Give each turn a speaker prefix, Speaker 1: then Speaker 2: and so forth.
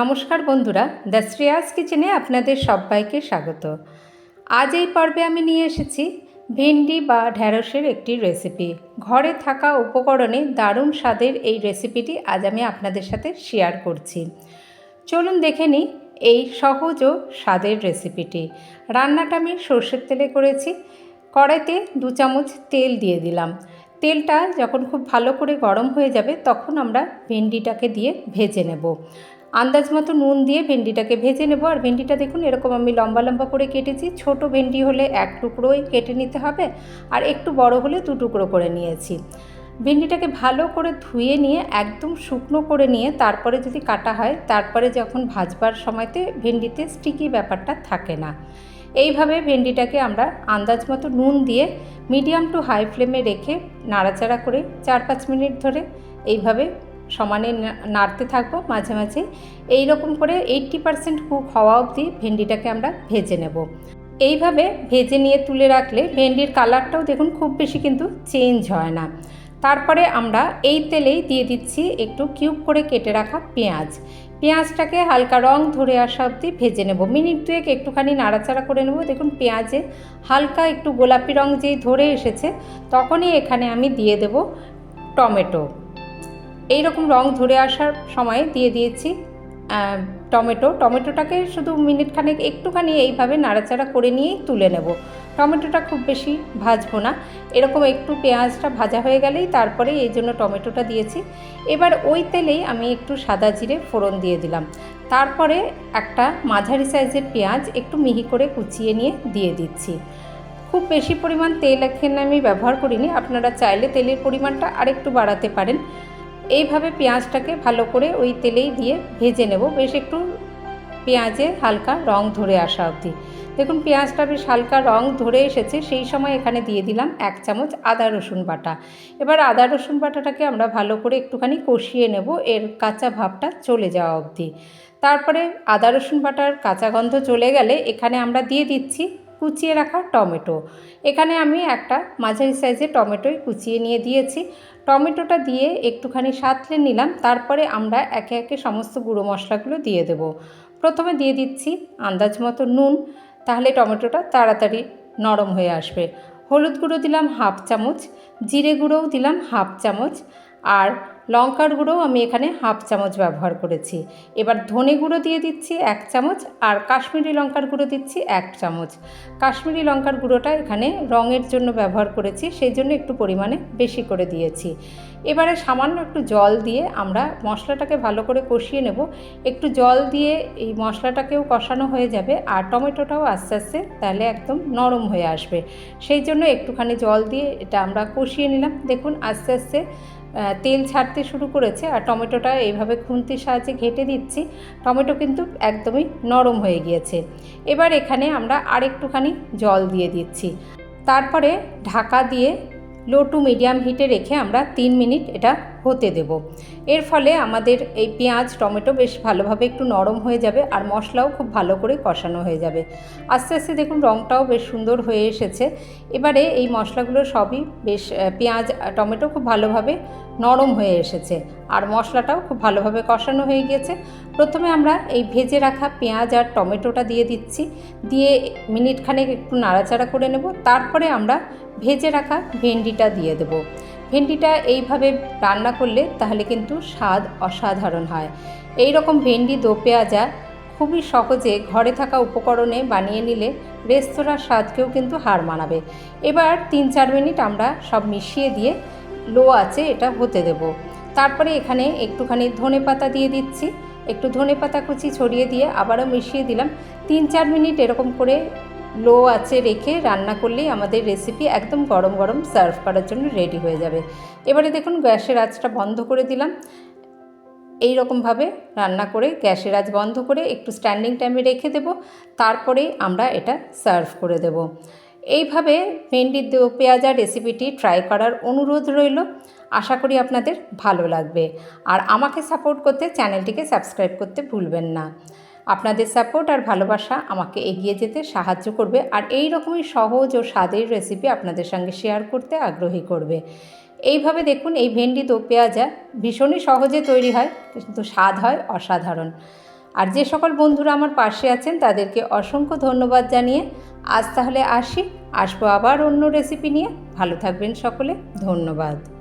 Speaker 1: নমস্কার বন্ধুরা, দ্য শ্রেয়াস কিচেনে আপনাদের সবাইকে স্বাগত। আজ এই পর্বে আমি নিয়ে এসেছি ভেন্ডি বা ঢ্যাঁড়সের একটি রেসিপি ঘরে থাকা উপকরণে দারুণ স্বাদের এই রেসিপিটি আজ আমি আপনাদের সাথে শেয়ার করছি। চলুন দেখে নিই এই সহজ ও স্বাদের রেসিপিটি রান্নাটা আমি সর্ষের তেলে করেছি। কড়াইতে দু চামচ তেল দিয়ে দিলাম। তেলটা যখন খুব ভালো করে গরম হয়ে যাবে, তখন আমরা ভেন্ডিটাকে দিয়ে ভেজে নেব। আন্দাজ মতো নুন দিয়ে ভেন্ডিটাকে ভেজে নেব। আর ভেন্ডিটা দেখুন, এরকম আমি লম্বা লম্বা করে কেটেছি। ছোট ভেন্ডি হলে এক টুকরোই কেটে নিতে হবে আর একটু বড় হলে দু টুকরো করে নিয়েছি। ভেন্ডিটাকে ভালো করে ধুয়ে নিয়ে, একদম শুকনো করে নিয়ে, তারপরে যদি কাটা হয়, তারপরে যখন ভাজবার সময়তে ভেন্ডিতে স্টিকি ব্যাপারটা থাকে না। এইভাবে ভেন্ডিটাকে আমরা আন্দাজ মতো নুন দিয়ে মিডিয়াম টু হাই ফ্লেমে রেখে নাড়াচাড়া করে চার পাঁচ মিনিট ধরে এইভাবে সমানে নাড়তে থাকব মাঝে মাঝে। এই রকম করে এইট্টি পারসেন্ট কুক হওয়া অবধি ভেন্ডিটাকে আমরা ভেজে নেব। এইভাবে ভেজে নিয়ে তুলে রাখলে ভেন্ডির কালারটাও দেখুন খুব বেশি কিন্তু চেঞ্জ হয় না। তারপরে আমরা এই তেলেই দিয়ে দিচ্ছি একটু কিউব করে কেটে রাখা পেঁয়াজ। পেঁয়াজটাকে হালকা রং ধরে আসা অবধি ভেজে নেব। মিনিট দুয়েক একটুখানি নাড়াচাড়া করে নেব। দেখুন পেঁয়াজে হালকা একটু গোলাপি রং যেই ধরে এসেছে, তখনই এখানে আমি দিয়ে দেব টমেটো। এই রকম রং ধরে আসার সময় দিয়ে দিয়েছি টমেটো। টমেটোটাকে শুধু মিনিট খানেক একটুখানি এইভাবে নাড়াচাড়া করে নিয়েই তুলে নেব। টমেটোটা খুব বেশি ভাজবো না। এরকম একটু পেঁয়াজটা ভাজা হয়ে গেলেই তারপরে এই জন্য টমেটোটা দিয়েছি। এবার ওই তেলেই আমি একটু সাদা জিরে ফোড়ন দিয়ে দিলাম। তারপরে একটা মাঝারি সাইজের পেঁয়াজ একটু মিহি করে কুচিয়ে নিয়ে দিয়ে দিচ্ছি। খুব বেশি পরিমাণ তেল এখানে আমি ব্যবহার করিনি। আপনারা চাইলে তেলের পরিমাণটা আরেকটু বাড়াতে পারেন। এইভাবে পেঁয়াজটাকে ভালো করে ওই তেলেই দিয়ে ভেজে নেব। বেশ একটু পেঁয়াজে হালকা রং ধরে আসা অবধি। দেখুন, পেঁয়াজটা বেশ হালকা রং ধরে এসেছে। সেই সময় এখানে দিয়ে দিলাম এক চামচ আদা রসুন বাটা। এবার আদা রসুন বাটাটাকে আমরা ভালো করে একটুখানি কষিয়ে নেব। এর কাঁচা ভাবটা চলে যাওয়া অবধি। তারপরে আদা রসুন বাটার কাঁচা গন্ধ চলে গেলে এখানে আমরা দিয়ে দিচ্ছি কুচিয়ে রাখা টমেটো। এখানে আমি একটা মাঝারি সাইজে টমেটোই কুচিয়ে নিয়ে দিয়েছি। টমেটোটা দিয়ে একটুখানি সাঁতলে নিলাম, তারপরে আমরা একে একে সমস্ত গুঁড়ো মশলাগুলো দিয়ে দেব। প্রথমে দিয়ে দিচ্ছি আন্দাজ মতো নুন, তাহলে টমেটোটা তাড়াতাড়ি নরম হয়ে আসবে। হলুদ গুঁড়ো দিলাম হাফ চামচ, জিরে গুঁড়োও দিলাম হাফ চামচ আর লঙ্কার গুঁড়ো আমি এখানে হাফ চামচ ব্যবহার করেছি। এবার ধনে গুঁড়ো দিয়ে দিচ্ছি এক চামচ আর কাশ্মীরি লঙ্কার গুঁড়ো দিচ্ছি এক চামচ। কাশ্মীরি লঙ্কার গুঁড়োটা এখানে রঙের জন্য ব্যবহার করেছি, সেই জন্য একটু পরিমাণে বেশি করে দিয়েছি। এবারে সামান্য একটু জল দিয়ে আমরা মশলাটাকে ভালো করে কষিয়ে নেব। একটু জল দিয়ে এই মশলাটাকেও কষানো হয়ে যাবে আর টমেটোটাও আস্তে আস্তে তাহলে একদম নরম হয়ে আসবে। সেই জন্য একটুখানি জল দিয়ে এটা আমরা কষিয়ে নিলাম। দেখুন আস্তে আস্তে তেল ছাড়তে শুরু করেছে আর টমেটোটা এইভাবে খুন্তির সাহায্যে ঘেটে দিচ্ছি। টমেটো কিন্তু একদমই নরম হয়ে গিয়েছে। এবার এখানে আমরা আরেকটুখানি জল দিয়ে দিচ্ছি। তারপরে ঢাকা দিয়ে লো টু মিডিয়াম হিটে রেখে আমরা তিন মিনিট এটা হতে দেব। এর ফলে আমাদের এই পেঁয়াজ, টমেটো বেশ ভালোভাবে একটু নরম হয়ে যাবে আর মশলাও খুব ভালো করে কষানো হয়ে যাবে। আস্তে আস্তে দেখুন রঙটাও বেশ সুন্দর হয়ে এসেছে। এবারে এই মশলাগুলো সবই বেশ পেঁয়াজ টমেটো খুব ভালোভাবে নরম হয়ে এসেছে আর মশলাটাও খুব ভালোভাবে কষানো হয়ে গিয়েছে। প্রথমে আমরা এই ভেজে রাখা পেঁয়াজ আর টমেটোটা দিয়ে দিচ্ছি। দিয়ে মিনিট খানেক একটু নাড়াচাড়া করে নেব। তারপরে আমরা ভেজে রাখা ভেন্ডিটা দিয়ে দেব। ভেন্ডিটা এইভাবে রান্না করলে তাহলে কিন্তু স্বাদ অসাধারণ হয়। এই রকম ভেন্ডি দো পেঁয়াজা খুবই সহজে ঘরে থাকা উপকরণে বানিয়ে নিলে রেস্তোরাঁর স্বাদকেও কিন্তু হার মানাবে। এবার তিন চার মিনিট আমরা সব মিশিয়ে দিয়ে লো আছে এটা হতে দেব। তারপরে এখানে একটুখানি ধনে পাতা দিয়ে দিচ্ছি। একটু ধনে পাতা কুচি ছড়িয়ে দিয়ে আবারও মিশিয়ে দিলাম। তিন চার মিনিট এরকম করে লো আছে রেখে রান্না করলেই আমাদের রেসিপি একদম গরম গরম সার্ভ করার জন্য রেডি হয়ে যাবে। এবারে দেখুন গ্যাসের আঁচটা বন্ধ করে দিলাম। এই রকমভাবে রান্না করে গ্যাসের আঁচ বন্ধ করে একটু স্ট্যান্ডিং টাইমে রেখে দেব। তারপরেই আমরা এটা সার্ভ করে দেব। এইভাবে ভেন্ডি দো পেঁয়াজা রেসিপিটি ট্রাই করার অনুরোধ রইল। আশা করি আপনাদের ভালো লাগবে। আর আমাকে সাপোর্ট করতে চ্যানেলটিকে সাবস্ক্রাইব করতে ভুলবেন না। আপনাদের সাপোর্ট আর ভালোবাসা আমাকে এগিয়ে যেতে সাহায্য করবে আর এই রকমই সহজ ও স্বাদের রেসিপি আপনাদের সঙ্গে শেয়ার করতে আগ্রহী করবে। এইভাবে দেখুন এই ভেন্ডি দো পেঁয়াজা ভীষণই সহজে তৈরি হয়, কিন্তু স্বাদ হয় অসাধারণ। আর যে সকল বন্ধুরা আমার পাশে আছেন, তাদেরকে অসংখ্য ধন্যবাদ জানিয়ে আজ তাহলে আসি। আসব আবার অন্য রেসিপি নিয়ে। ভালো থাকবেন সকলে। ধন্যবাদ।